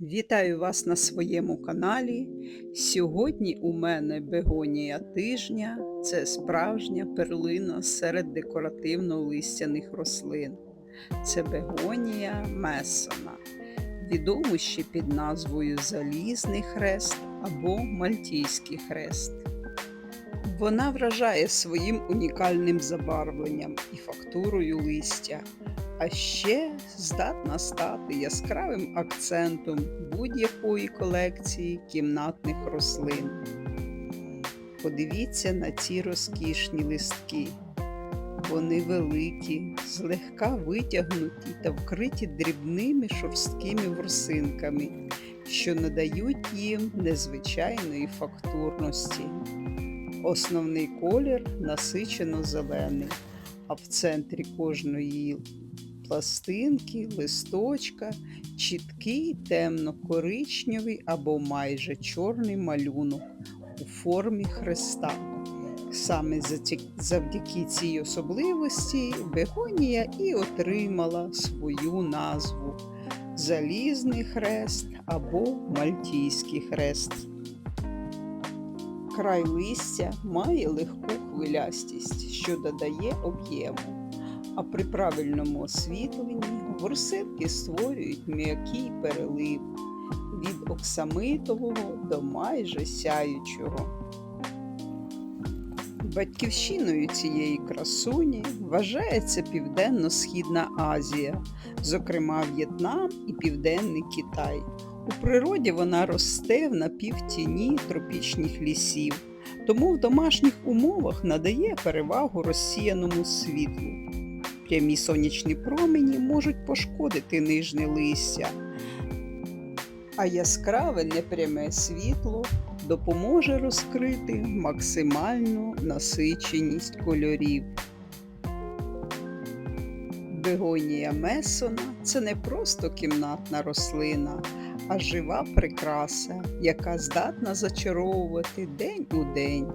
Вітаю вас на своєму каналі. Сьогодні у мене бегонія тижня це справжня перлина серед декоративно-листяних рослин. Це бегонія месона, відому ще під назвою Залізний хрест або Мальтійський хрест. Вона вражає своїм унікальним забарвленням і фактурою листя а ще здатна стати яскравим акцентом будь-якої колекції кімнатних рослин. Подивіться на ці розкішні листки. Вони великі, злегка витягнуті та вкриті дрібними шорсткими ворсинками, що надають їм незвичайної фактурності. Основний колір насичено зелений, а в центрі кожної пластинки, листочка, чіткий темно-коричневий або майже чорний малюнок у формі хреста. Саме завдяки цій особливості бегонія і отримала свою назву Залізний хрест або Мальтійський хрест. Край листя має легку хвилястість, що додає об'єму а при правильному освітленні ворсинки створюють м'який перелив від оксамитового до майже сяючого. Батьківщиною цієї красуні вважається Південно-Східна Азія, зокрема В'єтнам і Південний Китай. У природі вона росте в напівтіні тропічних лісів, тому в домашніх умовах надає перевагу розсіяному світлу. Прямі сонячні промені можуть пошкодити нижнє листя, а яскраве непряме світло допоможе розкрити максимальну насиченість кольорів. Бегонія Месона це не просто кімнатна рослина, а жива прикраса, яка здатна зачаровувати день у день.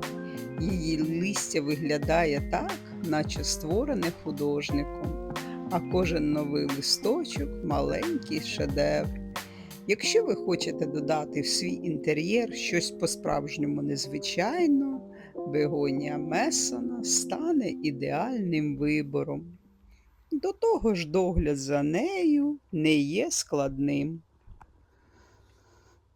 Її листя виглядає так, наче створене художником, а кожен новий листочок маленький шедевр. Якщо ви хочете додати в свій інтер'єр щось по-справжньому незвичайно, бегонія Месона стане ідеальним вибором. До того ж, догляд за нею не є складним.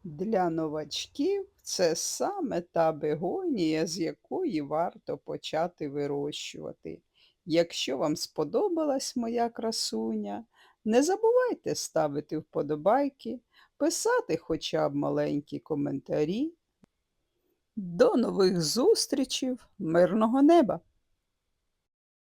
Для новачків це саме та бегонія, з якої варто почати вирощувати. Якщо вам сподобалась моя красуня, не забувайте ставити вподобайки, писати хоча б маленькі коментарі. До нових зустрічей, мирного неба!